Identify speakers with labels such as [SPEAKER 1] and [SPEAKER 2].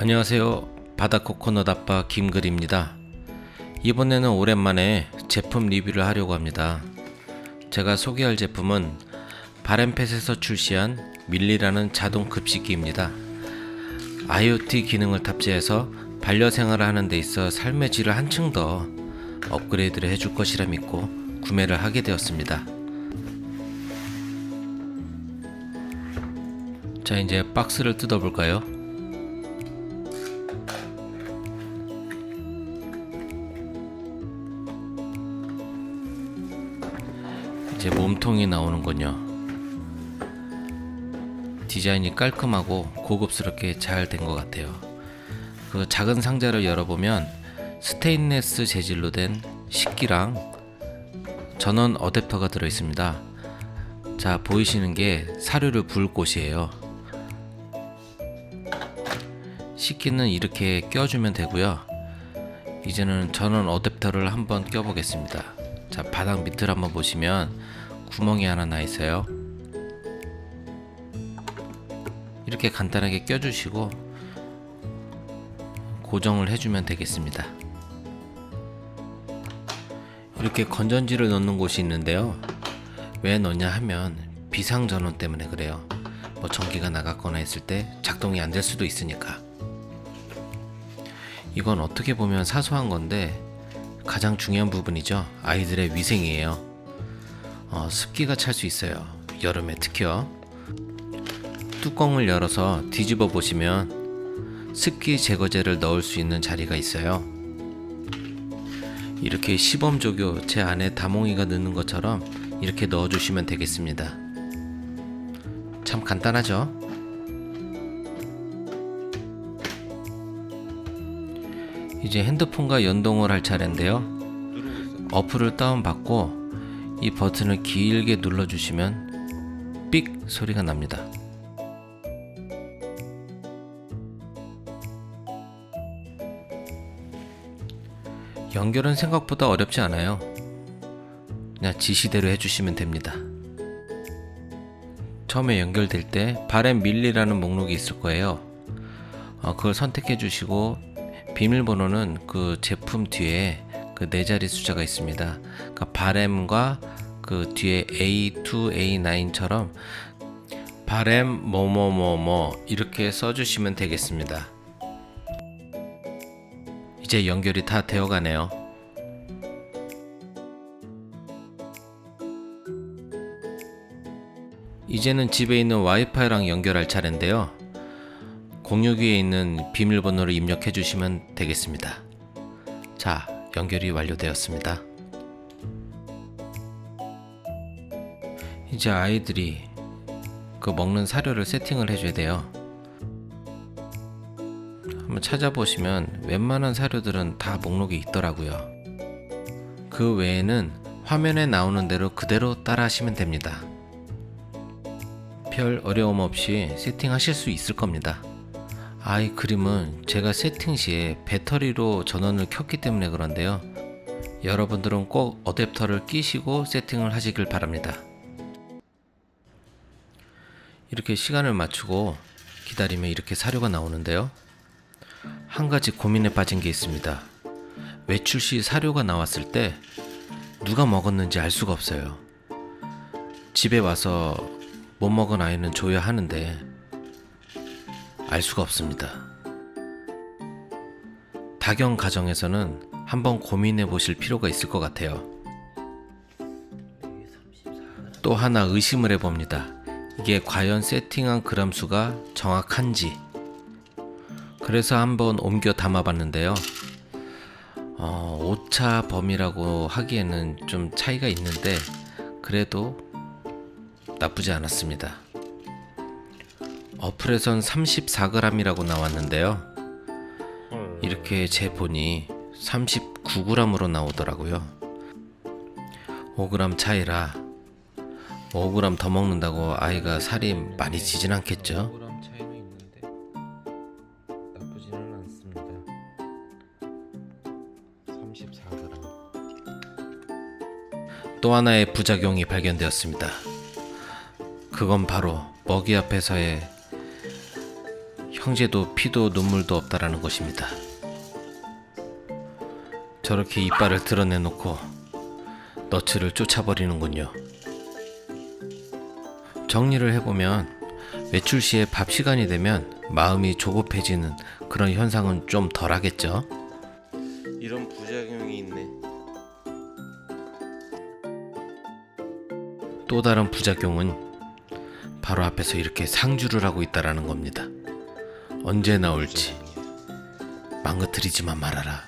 [SPEAKER 1] 안녕하세요. 바다 코코넛 아빠 김글입니다. 이번에는 오랜만에 제품 리뷰를 하려고 합니다. 제가 소개할 제품은 바램펫에서 출시한 밀리라는 자동 급식기입니다. IoT 기능을 탑재해서 반려 생활을 하는 데 있어 삶의 질을 한층 더 업그레이드를 해줄 것이라 믿고 구매를 하게 되었습니다. 자, 이제 박스를 뜯어볼까요? 제 몸통이 나오는군요. 디자인이 깔끔하고 고급스럽게 잘 된 것 같아요. 그 작은 상자를 열어보면 스테인레스 재질로 된 식기랑 전원 어댑터가 들어 있습니다. 자, 보이시는 게 사료를 부을 곳이에요. 식기는 이렇게 껴주면 되고요. 이제는 전원 어댑터를 한번 껴보겠습니다. 자, 바닥 밑을 한번 보시면 구멍이 하나 나 있어요. 이렇게 간단하게 껴주시고 고정을 해주면 되겠습니다. 이렇게 건전지를 넣는 곳이 있는데요. 왜 넣냐 하면 비상 전원 때문에 그래요. 뭐 전기가 나갔거나 했을 때 작동이 안 될 수도 있으니까. 이건 어떻게 보면 사소한 건데 가장 중요한 부분이죠. 아이들의 위생이에요. 어, 습기가 찰 수 있어요. 여름에 특히요. 뚜껑을 열어서 뒤집어 보시면 습기 제거제를 넣을 수 있는 자리가 있어요. 이렇게 시범 조교 제 안에 다몽이가 넣는 것처럼 이렇게 넣어주시면 되겠습니다. 참 간단하죠? 이제 핸드폰과 연동을 할 차례인데요. 어플을 다운받고 이 버튼을 길게 눌러주시면 삑 소리가 납니다. 연결은 생각보다 어렵지 않아요. 그냥 지시대로 해주시면 됩니다. 처음에 연결될 때 바램 밀리라는 목록이 있을 거예요. 어, 그걸 선택해 주시고 비밀번호는 그 제품 뒤에 그 네 자리 숫자가 있습니다. 그러니까 바램과 그 뒤에 A2, A9처럼 바램 뭐뭐뭐뭐 이렇게 써주시면 되겠습니다. 이제 연결이 다 되어가네요. 이제는 집에 있는 와이파이랑 연결할 차례인데요. 공유기에 있는 비밀번호를 입력해 주시면 되겠습니다. 자, 연결이 완료되었습니다. 이제 아이들이 그 먹는 사료를 세팅을 해줘야 돼요. 한번 찾아보시면 웬만한 사료들은 다 목록이 있더라고요. 그 외에는 화면에 나오는 대로 그대로 따라 하시면 됩니다. 별 어려움 없이 세팅하실 수 있을 겁니다. 아이 그림은 제가 세팅 시에 배터리로 전원을 켰기 때문에 그런데요. 여러분들은 꼭 어댑터를 끼시고 세팅을 하시길 바랍니다. 이렇게 시간을 맞추고 기다리면 이렇게 사료가 나오는데요. 한 가지 고민에 빠진 게 있습니다. 외출 시 사료가 나왔을 때 누가 먹었는지 알 수가 없어요. 집에 와서 못 먹은 아이는 줘야 하는데 알 수가 없습니다. 다경 가정에서는 한번 고민해 보실 필요가 있을 것 같아요. 또 하나 의심을 해봅니다. 이게 과연 세팅한 그람 수가 정확한지. 그래서 한번 옮겨 담아봤는데요. 어, 오차 범위라고 하기에는 좀 차이가 있는데 그래도 나쁘지 않았습니다. 어플에선 34g이라고 나왔는데요. 이렇게 재보니 39g으로 나오더라고요. 5g 차이라 5g 더 먹는다고 아이가 살이 많이 찌진 않겠죠?
[SPEAKER 2] 5g 차이는 있는데 나쁘지는 않습니다. 34g.
[SPEAKER 1] 또 하나의 부작용이 발견되었습니다. 그건 바로 먹이 앞에서의 형제도 피도 눈물도 없다라는 것입니다. 저렇게 이빨을 드러내놓고 너츠를 쫓아버리는군요. 정리를 해보면 외출 시에 밥 시간이 되면 마음이 조급해지는 그런 현상은 좀 덜하겠죠.
[SPEAKER 2] 이런 부작용이 있네.
[SPEAKER 1] 또 다른 부작용은 바로 앞에서 이렇게 상주를 하고 있다라는 겁니다. 언제 나올지 망가뜨리지만 말아라.